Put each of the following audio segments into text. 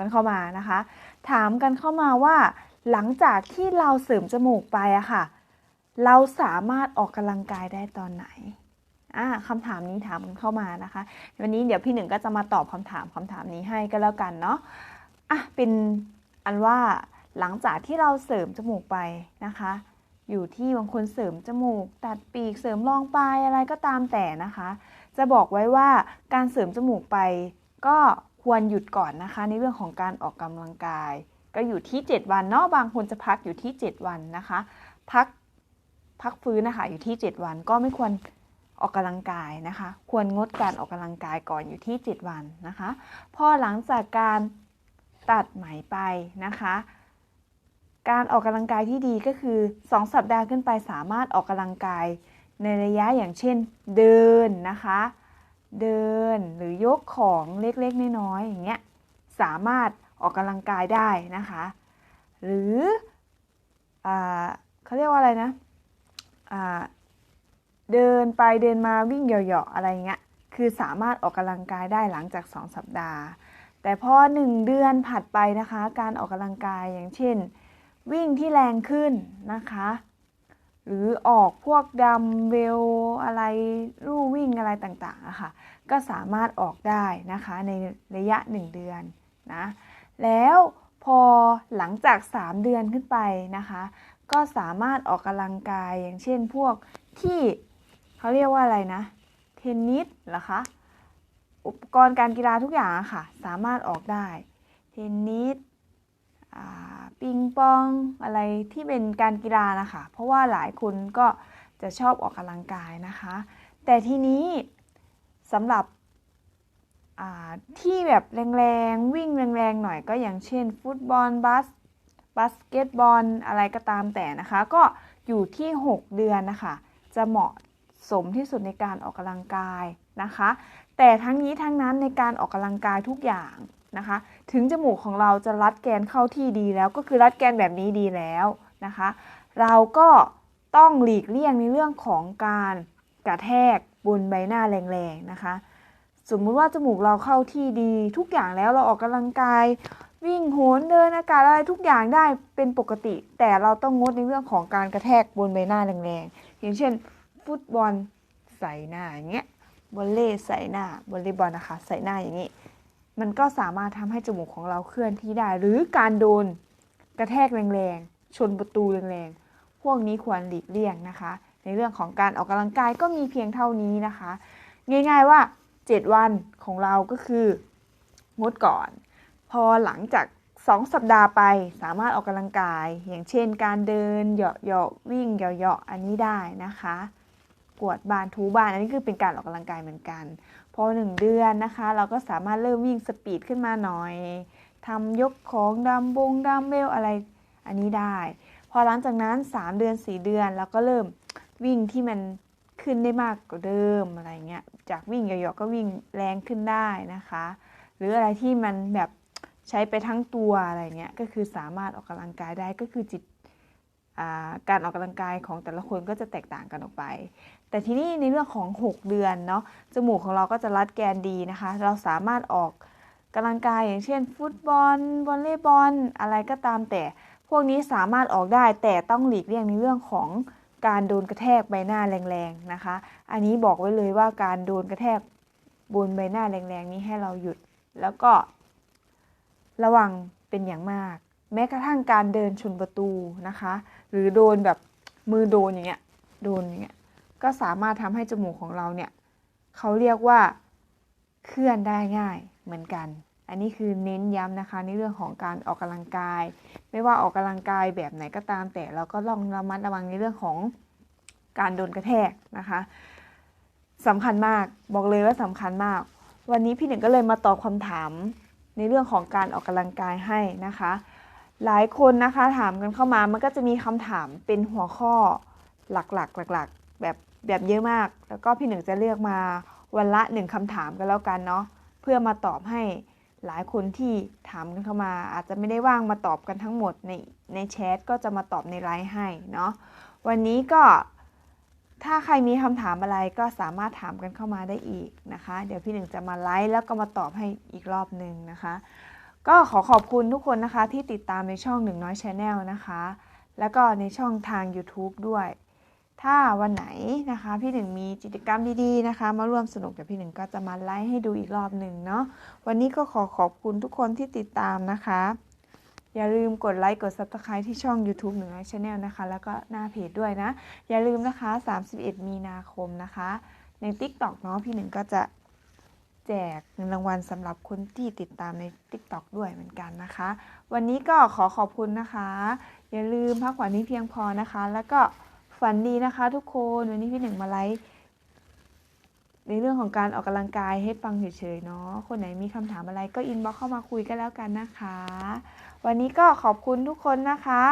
กันเข้ามานะคะ ถามกันเข้ามาว่า หลังจากที่เราเสริมจมูกไปอะค่ะ เราสามารถออกกำลังกายได้ตอนไหนอ่าคำถามนี้ถามกันเข้ามานะคะ วันนี้เดี๋ยวพี่หนึ่งก็จะมาตอบคำถามคำถามนี้ให้ก็แล้วกันเนาะอะเป็นอันว่าหลังจากที่เราเสริมจมูกไปนะคะ อยู่ที่บางคนเสริมจมูก ตัดปีกเสริมรองปลายอะไรก็ตามแต่นะคะ จะบอกไว้ว่าการเสริมจมูกไปก็ควรหยุดก่อนนะคะ ในเรื่องของการออกกำลังกาย ก็อยู่ที่ 7 วันเนาะบางคนจะพักอยู่ที่ 7 วันนะคะ พักพักฟื้นนะคะอยู่ที่ 7 วันก็ไม่ควรออกกำลังกายนะคะ ควรงดการออกกำลังกายก่อนอยู่ที่ 7 วันนะคะ พอหลังจากการตัดไหมไปนะคะ การออกกำลังกายที่ดีก็คือ 2 สัปดาห์ขึ้นไปสามารถออกกำลังกายในระยะอย่างเช่นเดินนะคะ เดินหรือยกของเล็กๆน้อยๆอย่างเงี้ยสามารถออกกำลังกายได้นะคะ หรืออเขาเรียกว่าอะไรนะเดินไปเดินมาวิ่งเหยาะๆอะไรเงี้ยคือสามารถออกกำลังกายได้หลังจาก 2 สัปดาห์ แต่พอ 1 เดือนผัดไปนะคะ การออกกำลังกายอย่างเช่น วิ่งที่แรงขึ้นนะคะ หรือออกพวกดัมเบลอะไรลู่วิ่งอะไรต่างๆอะค่ะก็สามารถออกได้นะคะในระยะ 1 เดือนนะแล้วพอหลังจาก 3 เดือนขึ้นไปนะคะ ก็สามารถออกกำลังกายอย่างเช่นพวกที่เขาเรียกว่าอะไรนะเทนนิสเหรอคะอุปกรณ์การกีฬาทุกอย่างะค่ะ สามารถออกได้ เทนนิส ปองอะไรที่เป็นการกีฬานะคะ เพราะว่าหลายคนก็จะชอบออกกำลังกายนะคะ แต่ทีนี้สำหรับที่แบบแรงๆ วิ่งแรงๆ หน่อยก็อย่างเช่น ฟุตบอลบาสบาสเกตบอลอะไรก็ตามแต่นะคะ ก็อยู่ที่ 6 เดือนนะคะ จะเหมาะสมที่สุดในการออกกำลังกายนะคะ แต่ทั้งนี้ทั้งนั้นในการออกกำลังกายทุกอย่าง นะคะ ถึงจมูกของเราจะรัดแกนเข้าที่ดีแล้วก็คือรัดแกนแบบนี้ดีแล้วนะคะ เราก็ต้องหลีกเลี่ยงในเรื่องของการกระแทกบนใบหน้าแรงๆนะคะ สมมุติว่าจมูกเราเข้าที่ดีทุกอย่างแล้วเราออกกำลังกายวิ่งโหนเดินอากาศอะไรทุกอย่างได้เป็นปกติ แต่เราต้องงดในเรื่องของการกระแทกบนใบหน้าแรงๆอย่างเช่น ฟุตบอลใส่หน้าอย่างเงี้ยวอลเล่ใส่หน้าวอลเลย์บอลนะคะ ใส่หน้าอย่างนี้ มันก็สามารถทำให้จมูกของเราเคลื่อนที่ได้ หรือการโดนกระแทกแรงๆ ชนประตูแรงๆ พวกนี้ควรหลีกเลี่ยงนะคะ ในเรื่องของการออกกำลังกายก็มีเพียงเท่านี้นะคะ ง่ายๆว่า 7 วันของเราก็คืองดก่อน พอหลังจาก 2 สัปดาห์ไปสามารถออกกำลังกาย อย่างเช่น การเดินเหยาะๆวิ่งเหยาะๆอันนี้ได้นะคะ กวดบานทูบานอันนี้คือเป็นการออกกำลังกายเหมือนกัน พอหนึ่งเดือนนะคะ เราก็สามารถเริ่มวิ่งสปีดขึ้นมาหน่อยทำยกของดัมบงดัมเบลอะไรอันนี้ได้ พอหลังจากนั้น 3 เดือน 4 เดือนเราก็เริ่มวิ่งที่มันขึ้นได้มากกว่าเดิมอะไรเงี้ยจากวิ่งเหยาะๆก็วิ่งแรงขึ้นได้นะคะ หรืออะไรที่มันแบบใช้ไปทั้งตัวอะไรเงี้ยก็คือสามารถออกกำลังกายได้ก็คือจิต การออกกำลังกายของแต่ละคนก็จะแตกต่างกันออกไป แต่ที่นี้ในเรื่องของ 6 เดือนเนาะจมูกของเราก็จะรัดแกนดีนะคะ เราสามารถออกกำลังกายอย่างเช่น ฟุตบอลวอลเลย์บอลอะไรก็ตามแต่พวกนี้สามารถออกได้แต่ต้องหลีกเลี่ยงในเรื่องของการโดนกระแทกใบหน้าแรงๆนะคะ อันนี้บอกไว้เลยว่าการโดนกระแทกบนใบหน้าแรงๆนี้ให้เราหยุด แล้วก็ระวังเป็นอย่างมาก แม้กระทั่งการเดินชนประตูนะคะ หรือโดนแบบมือโดนอย่างเงี้ยโดนอย่างเงี้ยก็สามารถทำให้จมูกของเราเนี่ยเขาเรียกว่าเคลื่อนได้ง่ายเหมือนกัน อันนี้คือเน้นย้ำนะคะในเรื่องของการออกกำลังกาย ไม่ว่าออกกำลังกายแบบไหนก็ตาม แต่เราก็ต้องระมัดระวังในเรื่องของการโดนกระแทกนะคะสำคัญมากบอกเลยว่าสำคัญมาก วันนี้พี่หนึ่งก็เลยมาตอบคำถามในเรื่องของการออกกำลังกายให้นะคะ หลายคนนะคะถามกันเข้ามามันก็จะมีคำถามเป็นหัวข้อหลักๆหลักๆแบบแบบเยอะมาก แล้วก็พี่หนึ่งจะเลือกมาวันละหนึ่งคำถามกันแล้วกันเนาะเพื่อมาตอบให้หลายคนที่ถามกันเข้ามา อาจจะไม่ได้ว่างมาตอบกันทั้งหมดในในแชทก็จะมาตอบในไลฟ์ให้เนาะวันนี้ก็ถ้าใครมีคำถามอะไรก็สามารถถามกันเข้ามาได้อีกนะคะ เดี๋ยวพี่หนึ่งจะมาไลฟ์แล้วก็มาตอบให้อีกรอบหนึ่งนะคะ ก็ขอขอบคุณทุกคนนะคะที่ติดตามในช่องหนึ่งน้อยชาแนลนะคะ แล้วก็ในช่องทาง YouTube ด้วย ถ้าวันไหนนะคะ พี่หนึ่งมีกิจกรรมดีๆนะคะ มาร่วมสนุกกับพี่หนึ่งก็จะมาไลฟ์ให้ดูอีกรอบหนึ่งเนาะวันนี้ก็ขอขอบคุณทุกคนที่ติดตามนะคะ อย่าลืมกดไลค์กด Subscribe ที่ช่อง YouTube หนึ่งน้อยชาแนลนะคะ แล้วก็หน้าเพจด้วยนะ อย่าลืมนะคะ 31 มีนาคมนะคะ ใน TikTok เนาะพี่หนึ่งก็จะ แจกเงินรางวัลสำหรับคนที่ติดตามใน TikTok ด้วยเหมือนกันนะคะ วันนี้ก็ขอขอบคุณนะคะ อย่าลืมพักผ่อนให้เพียงพอนะคะ แล้วก็ฝันดีนะคะทุกคนวันนี้พี่หนึ่งมาไลฟ์ในเรื่องของการออกกำลังกายให้ฟังเฉยๆเนาะคนไหนมีคำถามอะไรก็อินบ็อกเข้ามาคุยกันแล้วกันนะคะ วันนี้ก็ขอบคุณทุกคนนะคะ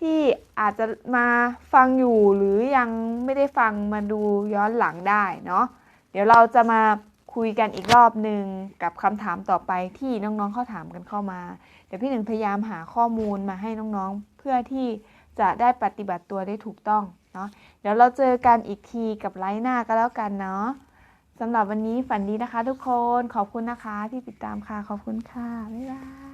ที่อาจจะมาฟังอยู่หรือยังไม่ได้ฟังมาดูย้อนหลังได้เนาะเดี๋ยวเราจะมา คุยกันอีกรอบหนึ่งกับคำถามต่อไปที่น้องๆเขาถามกันเข้ามา เดี๋ยวพี่หนึ่งพยายามหาข้อมูลมาให้น้องๆ เพื่อที่จะได้ปฏิบัติตัวได้ถูกต้องเนาะเดี๋ยวเราเจอกันอีกทีกับไลฟ์หน้าก็แล้วกันเนาะสำหรับวันนี้ฝันดีนะคะทุกคนขอบคุณนะคะที่ติดตามค่ะ ขอบคุณค่ะ บ๊ายบาย